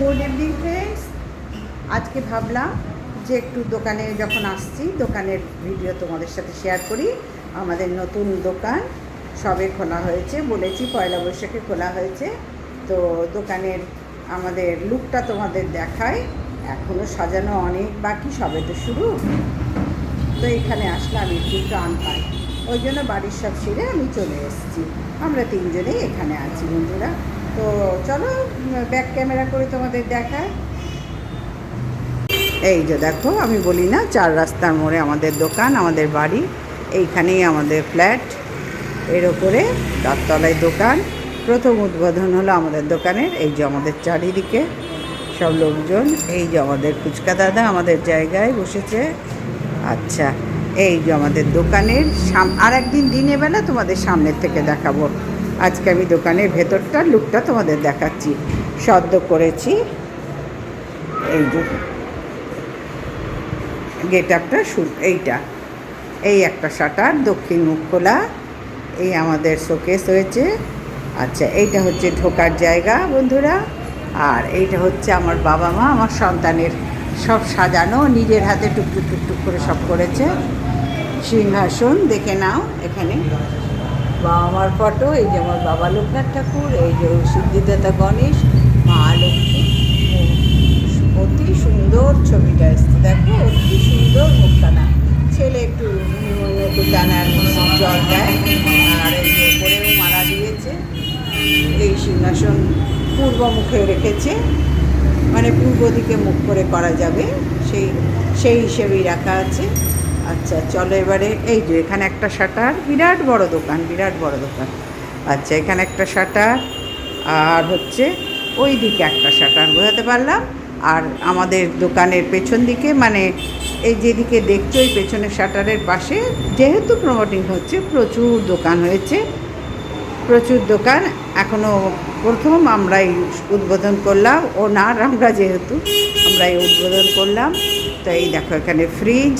Good evening friends আজকে ভাবলাম যে একটু দোকানে যখন আসছি, দোকানের ভিডিও তোমাদের সাথে শেয়ার করি। আমাদের নতুন দোকান সবে খোলা হয়েছে বলেছি, পয়লা বৈশাখে খোলা হয়েছে। তো দোকানের আমাদের লুকটা তোমাদের দেখায় এখনও সাজানো অনেক বাকি, সবে তো শুরু। তো এখানে আসলাম, একটু টান পাই ওই জন্য বাড়ির সব সেরে আমি চলে এসেছি। আমরা তিনজনেই এখানে আছি, বন্ধুরা। তো চলো ব্যাক ক্যামেরা করে তোমাদের দেখায় এই যে দেখো, আমি বলি না, চার রাস্তার মোড়ে আমাদের দোকান, আমাদের বাড়ি, এইখানেই আমাদের ফ্ল্যাট এর ওপরে চারতলায় দোকান। প্রথম উদ্বোধন হলো আমাদের দোকানের, এই যে আমাদের চারিদিকে সব লোকজন, এই যে আমাদের ফুচকা দাদা আমাদের জায়গায় বসেছে। আচ্ছা এই যে আমাদের দোকানের সাম আর একদিন দিনের বেলা তোমাদের সামনের থেকে দেখাবো। আজকে আমি দোকানের ভেতরটা লুকটা তোমাদের দেখাচ্ছি। সদ্য করেছি। এই যে গেট আপটা এইটা। এই একটা শাটার, দক্ষিণ মুখ খোলা। এই আমাদের শোকেস হয়েছে। আচ্ছা এইটা হচ্ছে ঢোকার জায়গা, বন্ধুরা। আর এইটা হচ্ছে আমার বাবা মা, আমার সন্তানের সব সাজানো, নিজের হাতে টুকটুক টুকটুক করে সব করেছে। সিংহাসন, দেখে নাও এখানে। বাবা মার ফটো এই যে আমার বাবা লোকনাথ ঠাকুর, এই যে সিদ্ধিদাতা গণেশ, মা লক্ষ্মী। অতি সুন্দর ছবিটা এসছে, দেখো, অতি সুন্দর মুখখানা। ছেলে একটু একটু দানার জল দেয়, আর এই যে উপরেও মালা দিয়েছে, এই সিংহাসন পূর্ব মুখে রেখেছে মানে পূর্ব দিকে মুখ করে করা যাবে, সেই সেই হিসেবেই রাখা আছে। আচ্ছা চলো এবারে এই যে এখানে একটা শাটার, বিরাট বড় দোকান, বিরাট বড় দোকান। আচ্ছা এখানে একটা শাটার, আর হচ্ছে ওই দিকে একটা শাটার, বোঝাতে পারলাম? আর আমাদের দোকানের পেছন দিকে মানে এই যেদিকে দেখছ ওই পেছনের শাটারের পাশে, যেহেতু প্রমোটিং হচ্ছে, প্রচুর দোকান হয়েছে। প্রচুর দোকান এখনও প্রথম আমরাই উদ্বোধন করলাম, ওনার আমরা যেহেতু আমরাই উদ্বোধন করলাম। তো এই দেখো, এখানে ফ্রিজ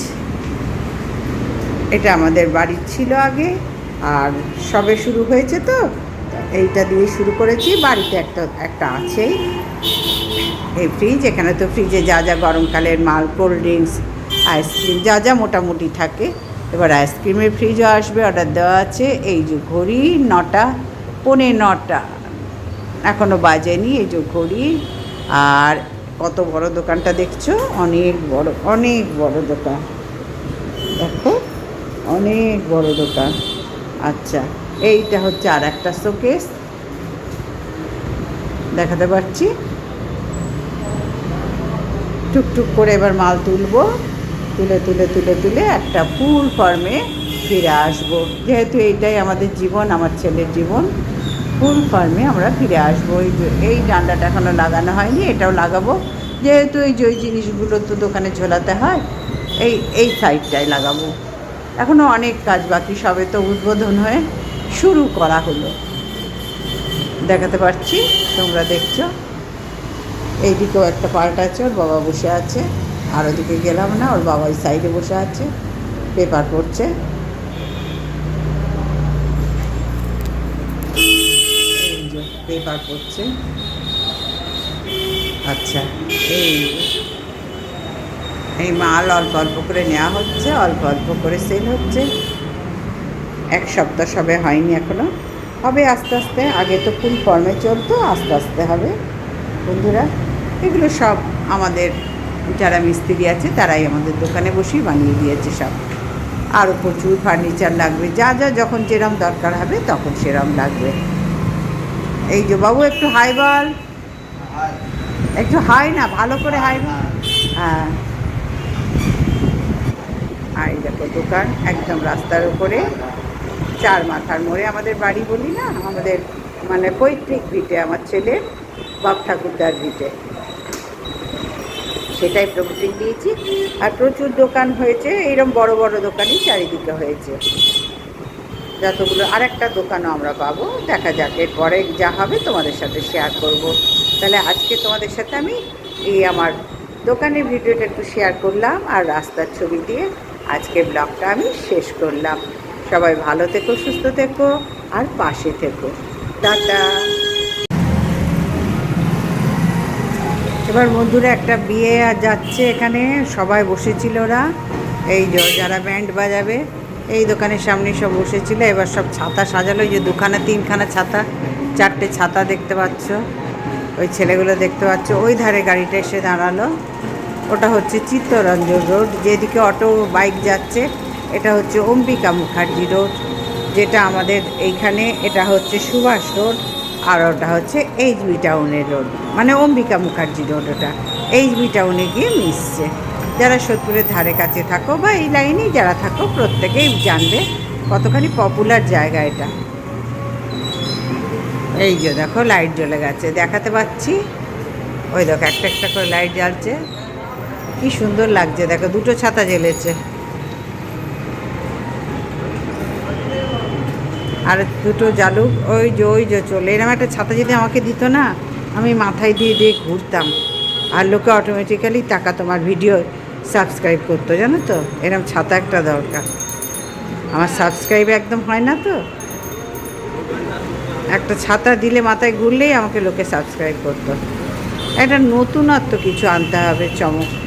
এটা আমাদের বাড়ির ছিল আগে, আর সবে শুরু হয়েছে তো, এইটা দিয়ে শুরু করেছি। বাড়িতে একটা একটা আছেই। এই ফ্রিজ এখানে তো ফ্রিজে যা যা গরমকালের মাল কোল্ড ড্রিঙ্কস আইসক্রিম যা যা মোটামুটি থাকে। এবার আইসক্রিমের ফ্রিজও আসবে অর্ডার দেওয়া আছে। এই যে ঘড়ি, নটা, পৌনে নটা। এখনও বাজেনি এই যে ঘড়ি। আর কত বড় দোকানটা দেখছ? অনেক বড় অনেক বড় দোকান। দেখো। অনেক বড় দোকান। আচ্ছা এইটা হচ্ছে আর একটা শোকেস। দেখাতে পারছি। টুকটুক করে এবার মাল তুলবো। তুলে তুলে তুলে তুলে একটা ফুল ফর্মে ফিরে আসব। যেহেতু এইটাই আমাদের জীবন, আমার ছেলের জীবন, ফুল ফর্মে আমরা ফিরে আসব। এই এই ডান্ডাটা এখনও লাগানো হয়নি, এটাও লাগাবো। যেহেতু এই যে, ওই জিনিসগুলো তো দোকানে ঝোলাতে হয়, এই এই সাইডটাই লাগাবো। এখনও অনেক কাজ বাকি সবে তো উদ্বোধন হয়ে শুরু করা হলো। দেখাতে পারছি, তোমরা দেখছ। এইদিকেও একটা পার্ট আছে, ওর বাবা বসে আছে। আর ওদিকে গেলাম না, ওর বাবা ওই সাইডে বসে আছে, পেপার পড়ছে। পেপার পড়ছে। আচ্ছা এই এই মাল অল্প অল্প করে নেওয়া হচ্ছে অল্প অল্প করে সেল হচ্ছে। এক সপ্তাহ সবে হয়নি এখনও হবে আস্তে আস্তে আগে তো ফুল ফর্মে চলতো আস্তে আস্তে হবে। বন্ধুরা এগুলো সব আমাদের যারা মিস্ত্রি আছে তারাই আমাদের দোকানে বসেই বানিয়ে দিয়েছে সব। আরও প্রচুর ফার্নিচার লাগবে যা যা যখন যেরম দরকার হবে তখন সেরম লাগবে। এই যে বাবু একটু হাই বল। একটু হাই না ভালো করে হাই বল। হ্যাঁ। আর এই দেখো দোকান একদম রাস্তার উপরে। চার মাথার মোড়ে আমাদের বাড়ি বলি না? আমাদের মানে পৈতৃক ভিটে, আমার ছেলের বাপ ঠাকুরদার ভিটে। সেটাই প্রমোটিং দিয়েছি। আর প্রচুর দোকান হয়েছে এইরকম বড় বড় দোকানই চারিদিকে হয়েছে। যতগুলো আর একটা দোকানও আমরা পাবো। দেখা যাক, এরপরে যা হবে তোমাদের সাথে শেয়ার করব। তাহলে আজকে তোমাদের সাথে আমি এই আমার দোকানের ভিডিওটা একটু শেয়ার করলাম আর রাস্তার ছবি দিয়ে আজকে ব্লগটা আমি শেষ করলাম। সবাই ভালো থেকো, সুস্থ থেকো, আর পাশে থেকো। টাটা। এবার বন্ধুরা একটা বিয়ে যাচ্ছে এখানে, সবাই বসেছিল ওরা। এই যারা ব্যান্ড বাজাবে, এই দোকানের সামনে সব বসেছিল, এবার সব ছাতা সাজালো যে দুখানা, তিনখানা ছাতা, চারটে ছাতা দেখতে পাচ্ছ। ওই ছেলেগুলো দেখতে পাচ্ছ, ওই ধারে গাড়িটা এসে দাঁড়াল। ওটা হচ্ছে চিত্তরঞ্জন রোড, যেদিকে অটো, বাইক যাচ্ছে। এটা হচ্ছে অম্বিকা মুখার্জি রোড, যেটা আমাদের এইখানে, এটা হচ্ছে সুভাষ রোড, আর ওটা হচ্ছে এইচবি টাউনের রোড। মানে অম্বিকা মুখার্জি রোড ওটা। এইচবি টাউনে গিয়ে মিশছে। যারা সোদপুরের ধারে কাছে থাকো বা এই লাইনেই যারা থাকো, প্রত্যেকেই জানবে কতখানি পপুলার জায়গা এটা। এই যে দেখো, লাইট জ্বলে গেছে। দেখাতে পাচ্ছি। ওই দেখো, একটা একটা করে লাইট জ্বলছে। কি সুন্দর লাগছে, দেখো দুটো ছাতা জ্বেলেছে। আর দুটো জালুক ওই যে ওই যে চলে এরকম একটা ছাতা যদি আমাকে দিত না, আমি মাথায় দিয়ে দিয়ে ঘুরতাম। আর লোকে অটোমেটিক্যালি টাকা তোমার ভিডিও সাবস্ক্রাইব করতো, জানো তো? এরকম ছাতা একটা দরকার। আমার সাবস্ক্রাইব একদম হয় না তো? একটা ছাতা দিলে মাথায় ঘুরলেই আমাকে লোকে সাবস্ক্রাইব করতো। একটা নতুনত্ব কিছু আনতে হবে, চমক।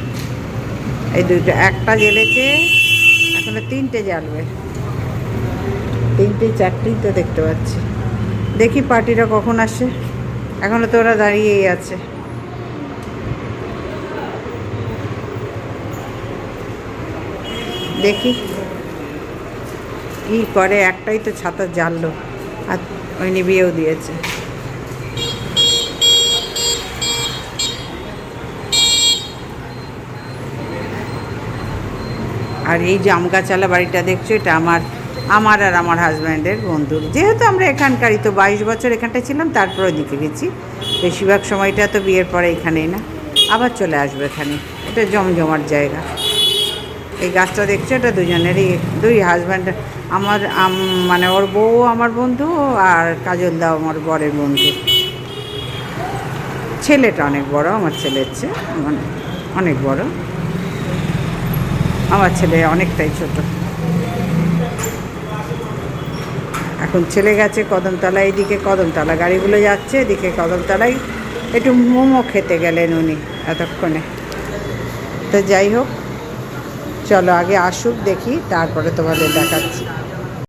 এই দুইটা একটা জ্বেলেছে এখনও তিনটে জ্বালবে। তিনটে, চারটেই তো দেখতে পাচ্ছি। দেখি পার্টিরা কখন আসে। এখনও তো ওরা দাঁড়িয়েই আছে। দেখি। কি করে একটাই তো ছাতা জ্বাললো, আর ওই নিবিয়েও দিয়েছে। আর এই জাম গাছালা বাড়িটা দেখছ, এটা আমার আমার আর আমার হাজব্যান্ডের বন্ধুর। যেহেতু আমরা এখানকারই, তো বাইশ বছর এখানটা ছিলাম, তারপর ওদিকে গেছি। বেশিরভাগ সময়টা তো বিয়ের পরে এখানেই না। আবার চলে আসবে এখানে। এটা জমজমার জায়গা। এই গাছটা দেখছ, এটা দুজনেরই, দুই হাজব্যান্ড আমার মানে ওর বউ আমার বন্ধু আর কাজল দাও আমার বরের বন্ধু। ছেলেটা অনেক বড়, আমার ছেলের চেয়ে মানে অনেক বড়। আমার ছেলে অনেকটাই ছোট। এখন ছেলে গেছে কদমতলা এদিকে কদমতলা গাড়িগুলো যাচ্ছে, এদিকে কদমতলায় একটু মোমো খেতে গেলেন উনি এতক্ষণে। তো যাই হোক, চলো আগে আসুক দেখি, তারপরে তোমাদের দেখাচ্ছি।